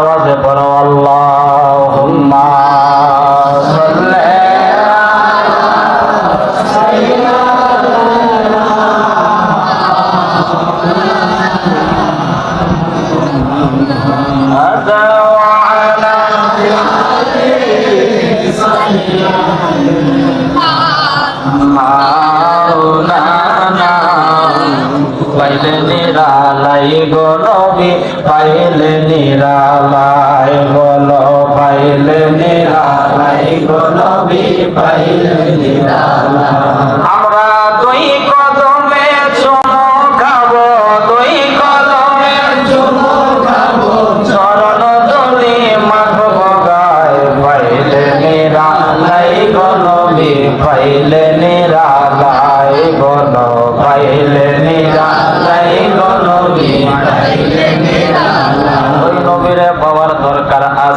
আওয়াজে বড় আল্লাহুম্মা নিরালাই গো নবী পাইলে নিরালাই বলো পাইলে নিরালাই গো নবী পাইলে নিরালাই। আমরা দুই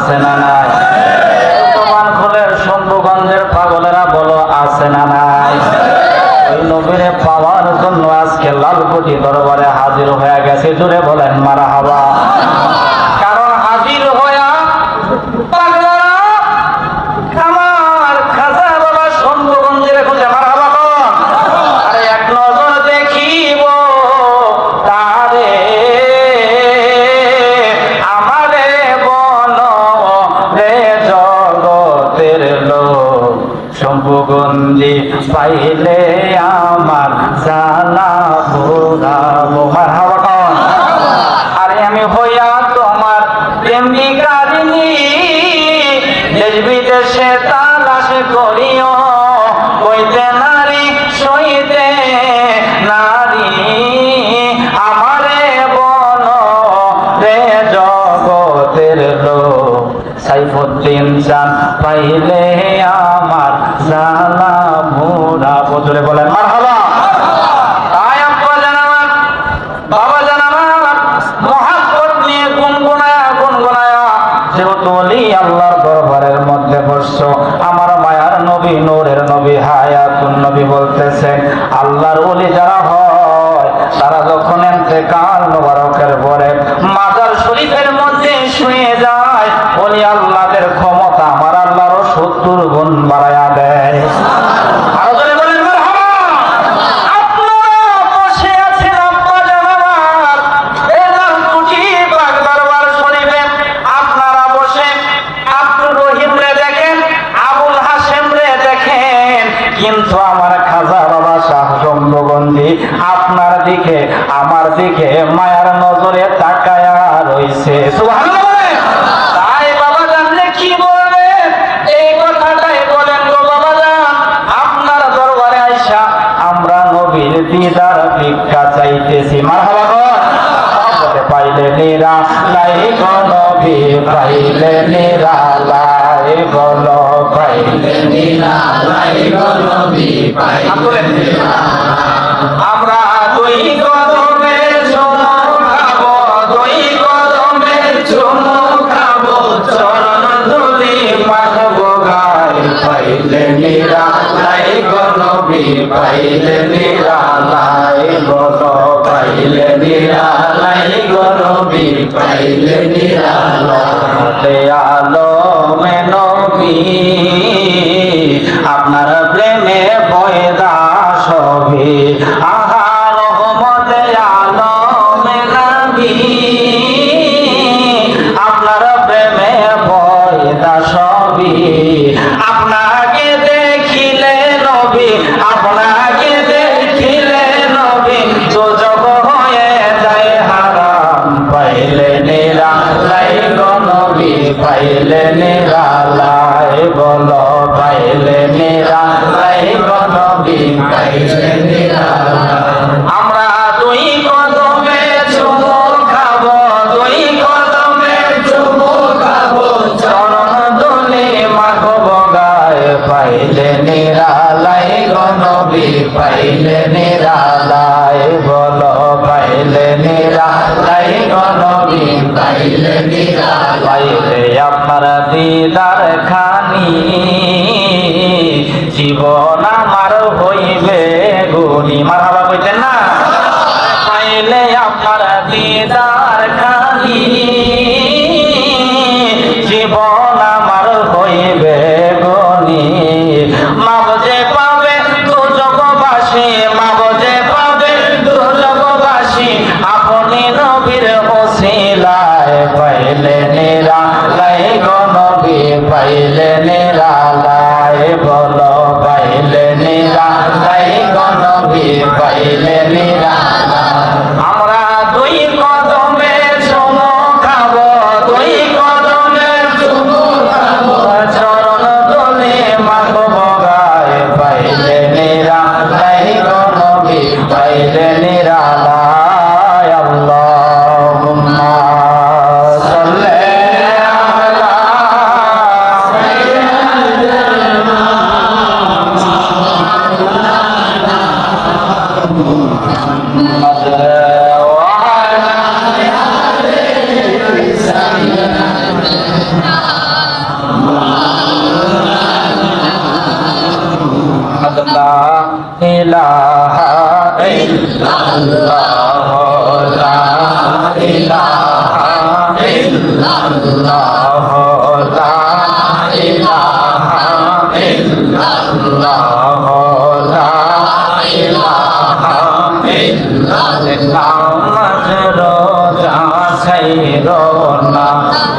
আছে না নাই? তোমার খোলের শম্ভুগঞ্জের পাগলেরা বলো, আছে না নাই? নবীরে পাওয়ার জন্য আজকে লালকুটি দরবারে হাজির হয়ে গেছে। জুড়ে বলেন মারা হাবা দেশ তালাশ করিও, বইতে নারী, সইতে নারী, আমারে বল রে জগতের সাইফুদ্দিন চান পাইলে আমার জানা ভোরা বজরে বলেন অলি আল্লাহর দরবারের মধ্যে বসছো। আমার মায়ার নবী, নূরের নবী, হায়াতুন নবী বলতেছেন আল্লাহর ওলি যারা হয়, তারা যখন এতেকাল মোবারকের পরে মাজার শরীফের মধ্যে শুয়ে যায় অলি আল্লাহদের ক্ষমতা আমার আল্লাহরও সত্তর গুণ বাড়াইয়া দেয়। দিদার ভিক্ষা চাইতেছি। মারহাবা পাইলে নিরা লাই পাইলে নিরা লাই পাইলে নিরা লাই আমরা দুই কদমে চুমু খাব দুই কদমে চুমু খাব চরণ ধুলি মাখবো গায়। পাইলে নিরা লাই গনবি পাইলে নিরা লাই গন পাইলে নিরা লাই গনবি পাইলে নিরা লাই আলো মে নবী আপনার প্রেমে পাইলেন রালায় বল। গুনি মারহাবা কইতেন না? পাইলে আপনারা দিদার খানি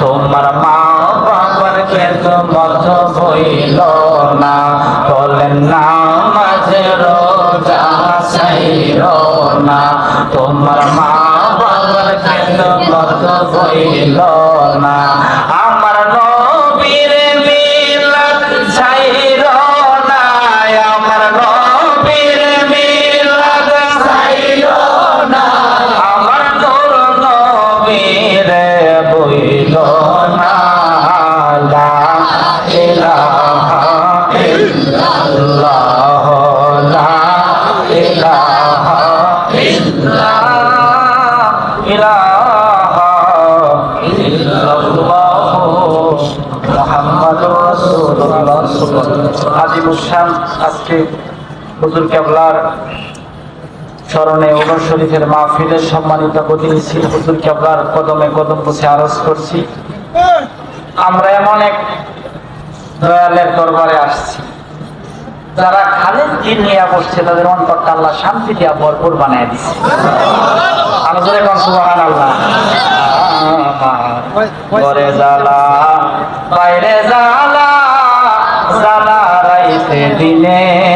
তোমার মা বাবার খেদমত হইল না বলেন নামাজ রোজা ছাইর না তোমার মা বাবার খেদমত হইল না আমার নবীর মিলাদ ছাইর না আমার নবীর মিলাদ ছাইর না আমার তোর নবীর বইল না লা ইলাহা ইল্লাল্লাহ, লা ইলাহা আজিমুসান আজকে হুজুর কেবলার স্মরণে ওমর শরীফের মাহফিলের সম্মানিত প্রতিনিধি হুজুর কেবলার কদমে কদম বসে আরজ করছি। আমরা এমন এক দয়ালের দরবারে আসছি। যারা খালেদ দিন নিয়ে বসছে তাদের অন্তরটা আল্লাহ শান্তি দিয়া ভরপুর বানিয়ে দিচ্ছে আমি জোরে কোন সুবহান আল্লাহ। ঘরে জ্বালা বাইরে জ্বালা। রাইতে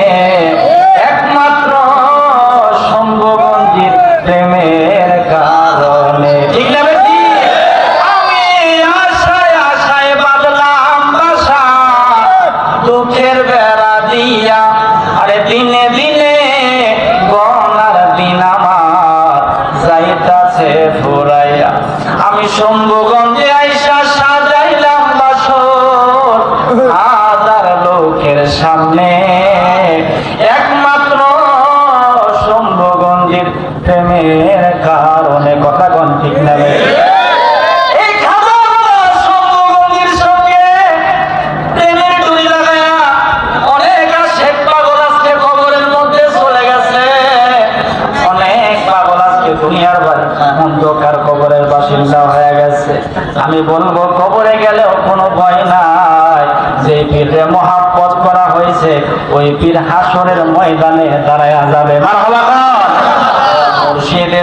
অন্ধকার কবরের বাসিন্দা হয়ে গেছে। আমি বলব, কবরে গেলেও কোনো ভয় নাই। যে পীরে মহাপত করা হয়েছে, ওই পীর হাসরের ময়দানে দাঁড়ায় যাবে। মার হবা মুর্শিদে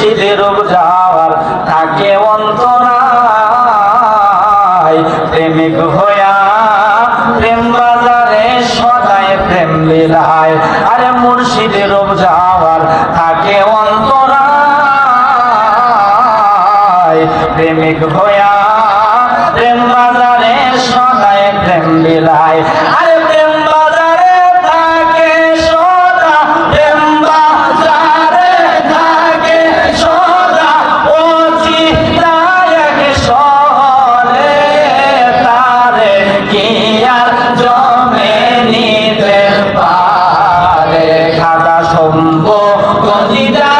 মুর্শিদের যাওয়ার থাকে অন্তরা প্রেমিক হইয়া প্রেম বাজারে সদায় প্রেম লীলায়। আরে মুর্শিদের যাওয়ার থাকে অন্তরা প্রেমিক হইয়া প্রেম বাজারে সদায় প্রেম লীলায়। বন্দিদা